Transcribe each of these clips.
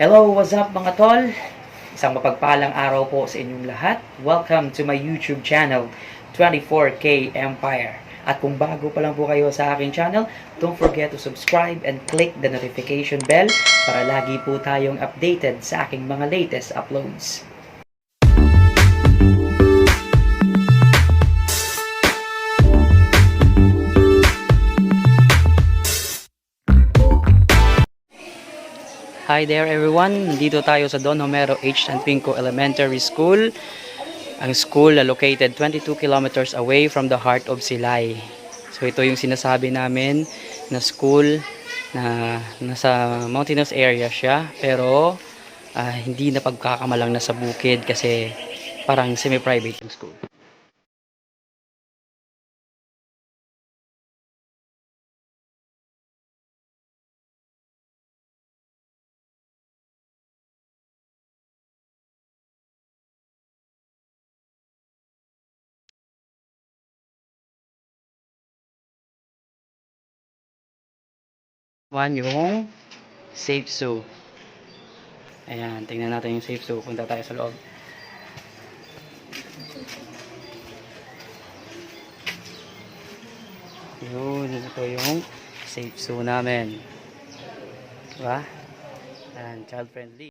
Hello, what's up mga tol? Isang mapagpalang araw po sa inyong lahat. Welcome to my YouTube channel, 24K Empire. At kung bago pa lang po kayo sa aking channel, don't forget to subscribe and click the notification bell para lagi po tayong updated sa aking mga latest uploads. Hi there everyone! Nandito tayo sa Don Homero H. Sanpinco Elementary School. Ang school na located 22 kilometers away from the heart of Silay. So ito yung sinasabi namin na school na nasa mountainous area siya pero ah, hindi na pagkakamalang nasa bukid kasi parang semi-private school. One yung safe zoo. Ayan, tingnan natin yung safe zoo. Punta tayo sa loob. Yun, ito yung safe zoo namin. Diba? Ayan, child friendly.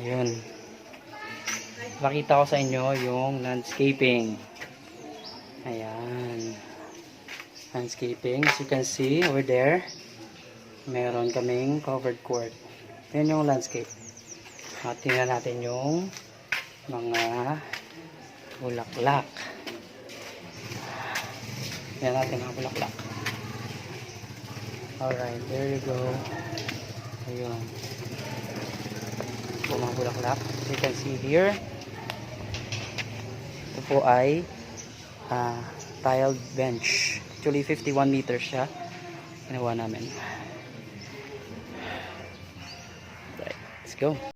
Ayun. Pakita ko sa inyo yung landscaping. Ayan. Landscaping. As you can see over there, meron kaming covered court. Yan yung landscape. At tingnan natin yung mga bulaklak. Tingnan natin mga bulaklak. Alright, there you go. Ayun po mga bulaklak. As you can see here, ito po ay ah, tiled bench. Actually, 51 meters siya. Ginawa namin. Right, let's go.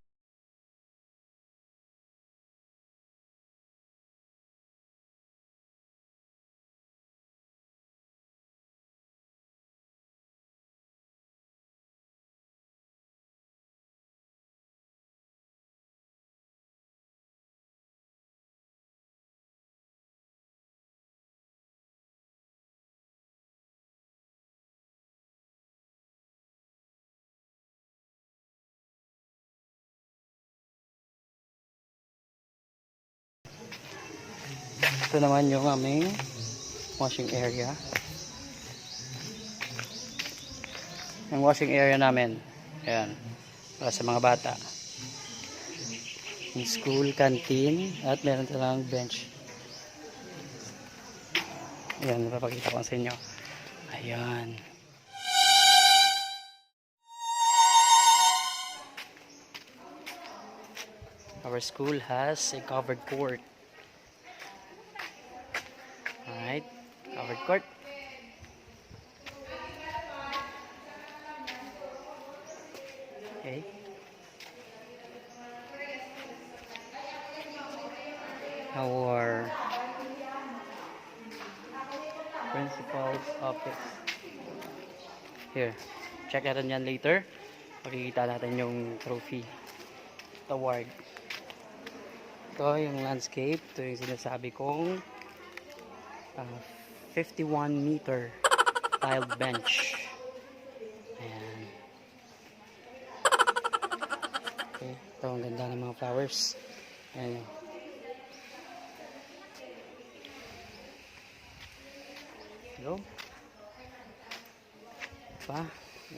Ito naman yung aming washing area. Yung washing area namin. Ayan. Para sa mga bata. Yung school canteen at meron silang bench. Ayan, napapakita ko sa inyo. Ayan. Our school has a covered court. Alright, covered court. Okay. Our principal's office. Here, check natin yan later. Makikita natin yung trophy. Award. Ito yung landscape. Ito yung sinasabi kong uh, 51 meter tiled bench. Ayan. Okay, ito ang ganda ng mga flowers. Ayan. Hello. Pa,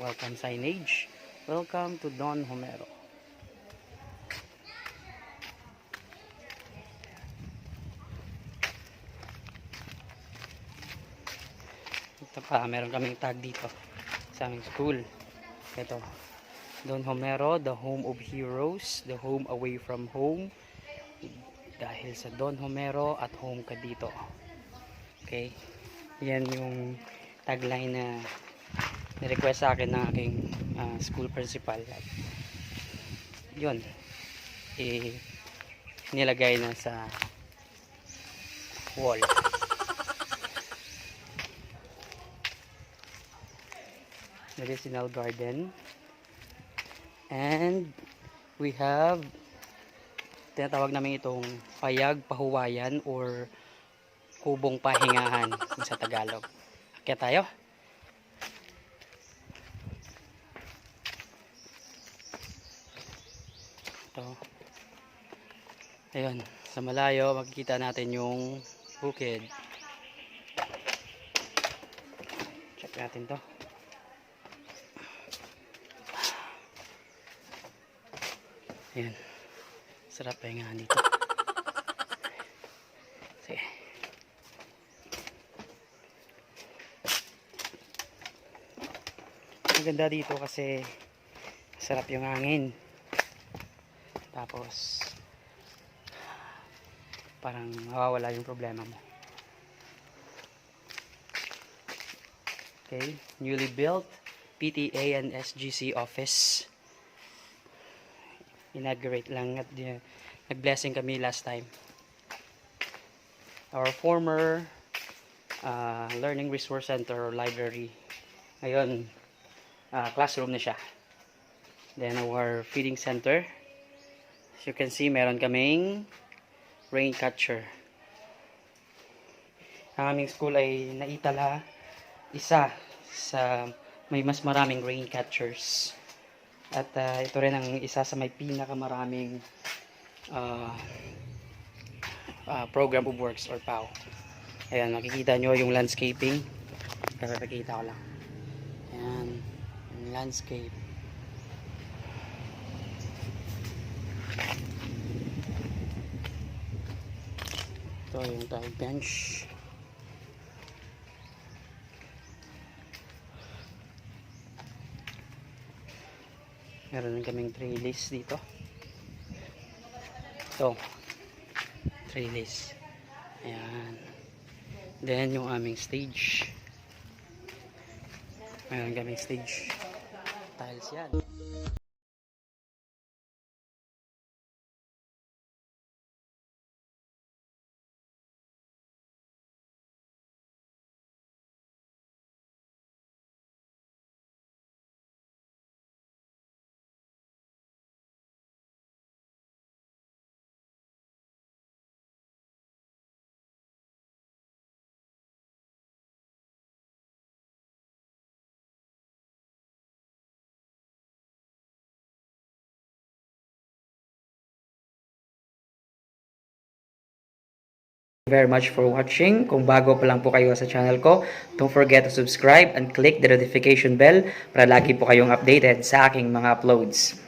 welcome signage. Welcome to Don Homero. Ah, meron kaming tag dito sa aming school. Ito. Don Homero, the home of heroes, the home away from home. Dahil sa Don Homero at home ka dito. Okay? Yan yung tagline na ni-request sa akin ng aking ah, school principal. At yun. Eh, nilagay na sa wall. Medicinal garden. And we have tinatawag namin itong payag pahuwayan or kubong pahingahan sa Tagalog. Kaya tayo. Ito. Ayun, sa malayo makikita natin yung bukid. Check natin to. Ayan. Sarap pahingahan dito. Sige. Maganda dito kasi sarap yung hangin. Tapos parang mawawala yung problema mo. Okay, newly built PTA and SGC office. Inaugurate lang at uh, nag-blessing kami last time. Our former uh, learning resource center or library. Ngayon, uh, classroom na siya. Then our feeding center. As you can see, meron kaming rain catcher. Ang aming school ay naitala isa sa may mas maraming rain catchers. At uh, ito rin ang isa sa may pinakamaraming uh, uh, program of works or POW. Ayan, makikita nyo yung landscaping. Kakakita ko lang. Ayan, landscape. Ito yung tag bench. Meron din kaming trellis dito. Ito. Trellis. Ayan. Then yung aming stage. Meron kaming stage. Tiles yan. Very much for watching. Kung bago pa lang po kayo sa channel ko, don't forget to subscribe and click the notification bell para lagi po kayong updated sa aking mga uploads.